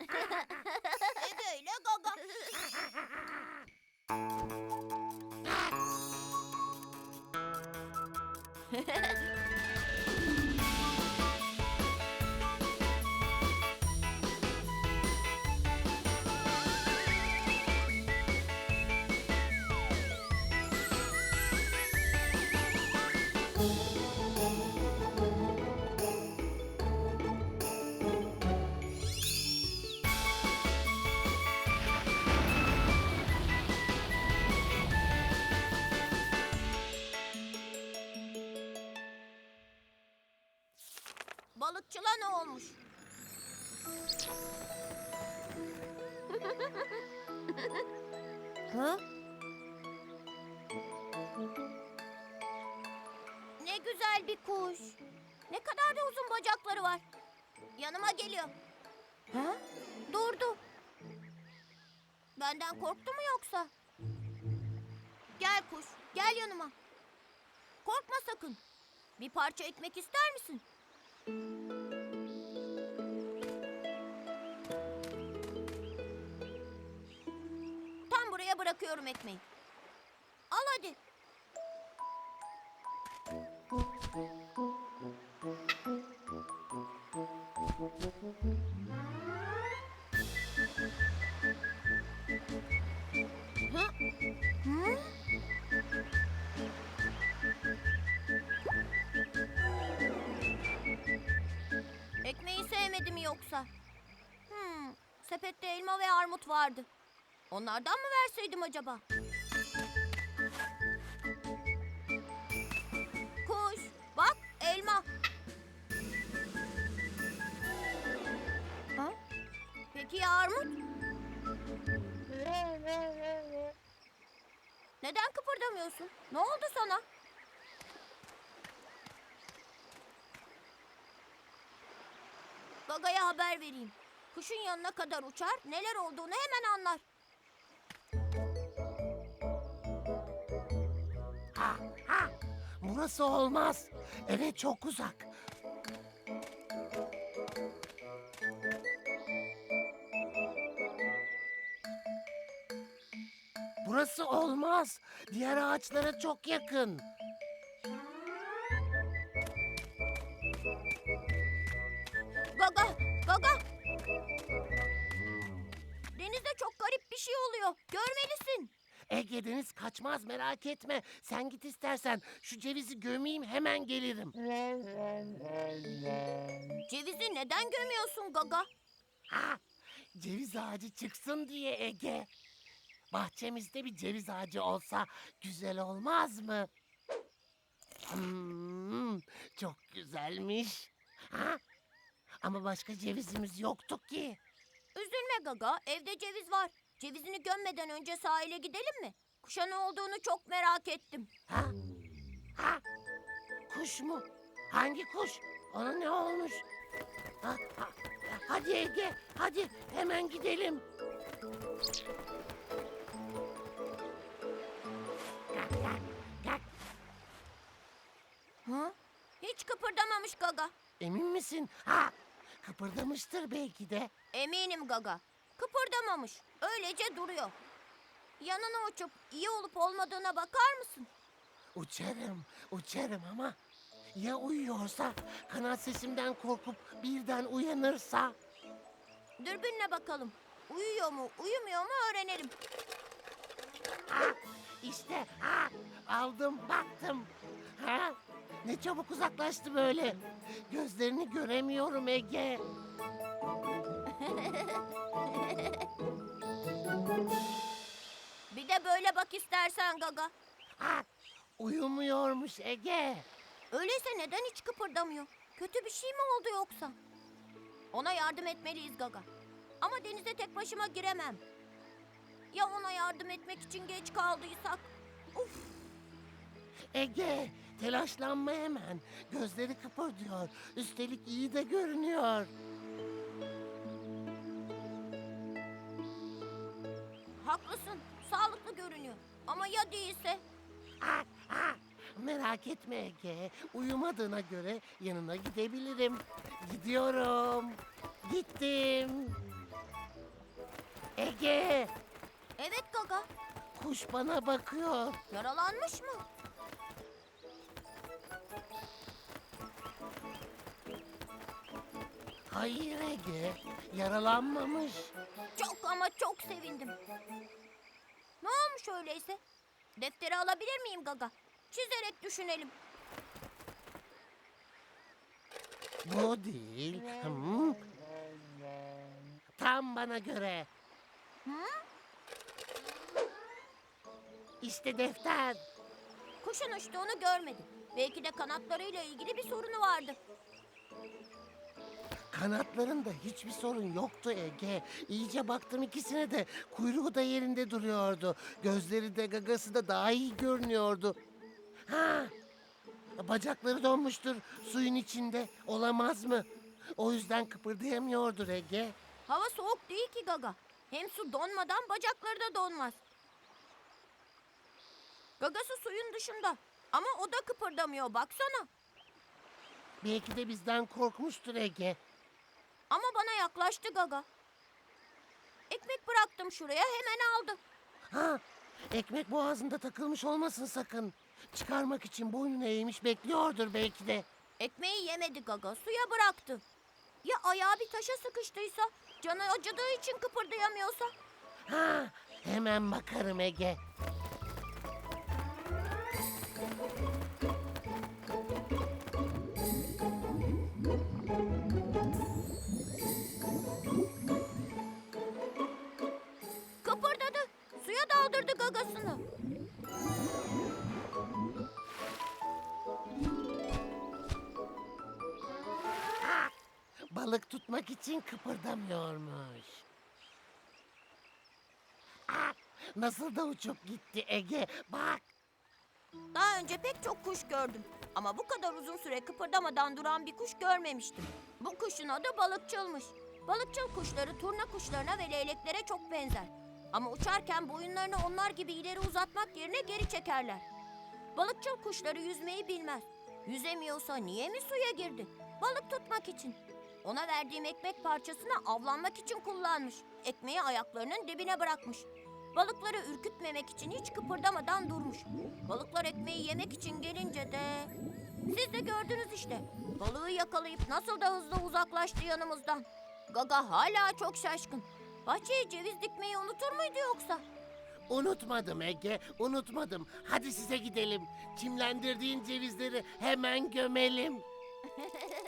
Ege ile Gaga. Ha? Ne güzel bir kuş. Ne kadar da uzun bacakları var. Yanıma geliyor. Ha? Durdu. Benden korktu mu yoksa? Gel kuş, gel yanıma. Korkma sakın. Bir parça ekmek ister misin? Bırakıyorum ekmeği. Al hadi. Hı? Hı? Ekmeği sevmedi mi yoksa? Hmm, sepette elma ve armut vardı. Onlardan mı verseydim acaba? Kuş, bak elma. Ha? Peki ya armut? Neden kıpırdamıyorsun? Ne oldu sana? Gaga'ya haber vereyim. Kuşun yanına kadar uçar, neler olduğunu hemen anlar. Burası olmaz. Evet çok uzak. Burası olmaz. Diğer ağaçlara çok yakın. Gaga, Gaga. Denizde çok garip bir şey oluyor. Görmelisin. Ege Deniz kaçmaz merak etme. Sen git istersen. Şu cevizi gömeyim hemen gelirim. Cevizi neden gömüyorsun Gaga? Ha, ceviz ağacı çıksın diye Ege. Bahçemizde bir ceviz ağacı olsa güzel olmaz mı? Hmm, çok güzelmiş. Ha? Ama başka cevizimiz yoktu ki. Üzülme Gaga, evde ceviz var. Cevizini gömmeden önce sahile gidelim mi? Kuşa ne olduğunu çok merak ettim. Ha? Ha? Kuş mu? Hangi kuş? Ona ne olmuş? Ha, ha, hadi Ege, hadi hemen gidelim. Gel, gel, gel. Ha? Hiç kıpırdamamış Gaga. Emin misin? Ha, kıpırdamıştır belki de. Eminim Gaga. Kıpırdamamış. Öylece duruyor. Yanına uçup iyi olup olmadığına bakar mısın? Uçarım, uçarım ama ya uyuyorsa, kanat sesimden korkup birden uyanırsa? Dürbünle bakalım. Uyuyor mu, uyumuyor mu öğrenelim. Ha, işte ha, aldım, baktım. Ha, ne çabuk uzaklaştı böyle. Gözlerini göremiyorum Ege. Bir de böyle bak istersen Gaga. Ha, uyumuyormuş Ege. Öyleyse neden hiç kıpırdamıyor? Kötü bir şey mi oldu yoksa? Ona yardım etmeliyiz Gaga. Ama denize tek başıma giremem. Ya ona yardım etmek için geç kaldıysak? Uf, Ege, telaşlanma hemen. Gözleri kıpırdıyor. Üstelik iyi de görünüyor. Haklısın. Sağlıklı görünüyor. Ama ya değilse? Ha, ha, merak etme Ege. Uyumadığına göre yanına gidebilirim. Gidiyorum. Gittim. Ege, Evet Gaga. kuş bana bakıyor. Yaralanmış mı? Hayır Ege, yaralanmamış. Çok ama çok sevindim. Ne olmuş öyleyse? Defteri alabilir miyim Gaga? Çizerek düşünelim. Bu değil. Hmm. Tam bana göre. Hı? İşte defter. Kuşun uçtuğunu görmedim. Belki de kanatlarıyla ilgili bir sorunu vardı. Kanatlarında hiçbir sorun yoktu Ege. İyice baktım ikisine de. Kuyruğu da yerinde duruyordu. Gözleri de gagası da daha iyi görünüyordu. Ha! Bacakları donmuştur suyun içinde. Olamaz mı? O yüzden kıpırdayamıyordur Ege. Hava soğuk değil ki Gaga. Hem su donmadan bacakları da donmaz. Gagası suyun dışında. Ama o da kıpırdamıyor baksana. Belki de bizden korkmuştur Ege. Ama bana yaklaştı Gaga. Ekmek bıraktım şuraya hemen aldı. Ha! Ekmek boğazında takılmış olmasın sakın. Çıkarmak için boynunu eğmiş bekliyordur belki de. Ekmeği yemedi Gaga suya bıraktı. Ya ayağı bir taşa sıkıştıysa, canı acıdığı için kıpırdayamıyorsa? Ha! Hemen bakarım Ege. Gagasını. Balık tutmak için kıpırdamıyormuş. Ah, nasıl da uçup gitti Ege. Bak. Daha önce pek çok kuş gördüm. Ama bu kadar uzun süre kıpırdamadan duran bir kuş görmemiştim. Bu kuşun adı balıkçılmış. Balıkçıl kuşları turna kuşlarına ve leyleklere çok benzer. Ama uçarken boyunlarını onlar gibi ileri uzatmak yerine geri çekerler. Balıkçıl kuşları yüzmeyi bilmez. Yüzemiyorsa niye mi suya girdi? Balık tutmak için. Ona verdiğim ekmek parçasını avlanmak için kullanmış. Ekmeği ayaklarının dibine bırakmış. Balıkları ürkütmemek için hiç kıpırdamadan durmuş. Balıklar ekmeği yemek için gelince de... Siz de gördünüz işte. Balığı yakalayıp nasıl da hızlı uzaklaştı yanımızdan. Gaga hala çok şaşkın. Bahçeye ceviz dikmeyi unutur muydu yoksa? Unutmadım Ege, unutmadım. Hadi size gidelim. Çimlendirdiğin cevizleri hemen gömelim.